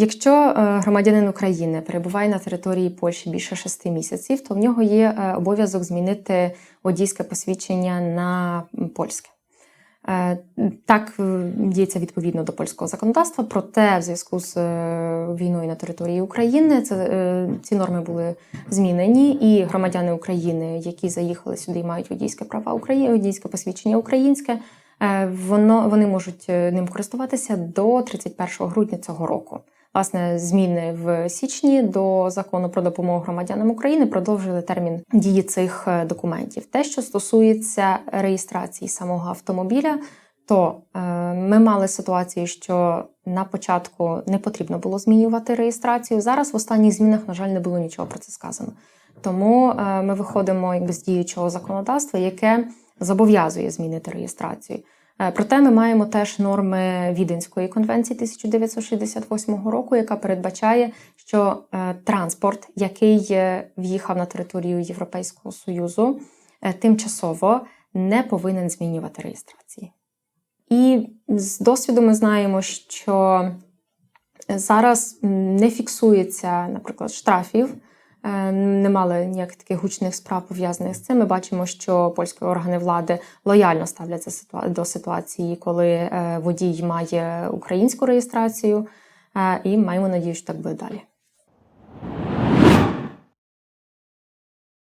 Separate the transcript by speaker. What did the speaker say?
Speaker 1: Якщо е, громадянин України перебуває на території Польщі більше шести місяців, то в нього є е, обов'язок змінити водійське посвідчення на польське. Е, Так діється відповідно до польського законодавства, проте в зв'язку з війною на території України це, ці норми були змінені, і громадяни України, які заїхали сюди і мають водійське права України, водійське посвідчення українське, воно вони можуть ним користуватися до 31 грудня цього року. Власне, зміни в січні до закону про допомогу громадянам України продовжили термін дії цих е, документів. Те, що стосується реєстрації самого автомобіля, то е, ми мали ситуацію, що на початку не потрібно було змінювати реєстрацію. Зараз в останніх змінах, на жаль, не було нічого про це сказано. Тому е, ми виходимо якби з діючого законодавства, яке зобов'язує змінити реєстрацію. Е, Проте ми маємо теж норми Віденської конвенції 1968 року, яка передбачає, що е, транспорт, який е, в'їхав на територію Європейського Союзу, тимчасово не повинен змінювати реєстрації. І з досвіду ми знаємо, що зараз не фіксується, наприклад, штрафів. Е, Не мали ніяких таких гучних справ пов'язаних з цим. Ми бачимо, що польські органи влади лояльно ставляться до ситуації, коли е, водій має українську реєстрацію, Е, і маємо надію, що так буде далі.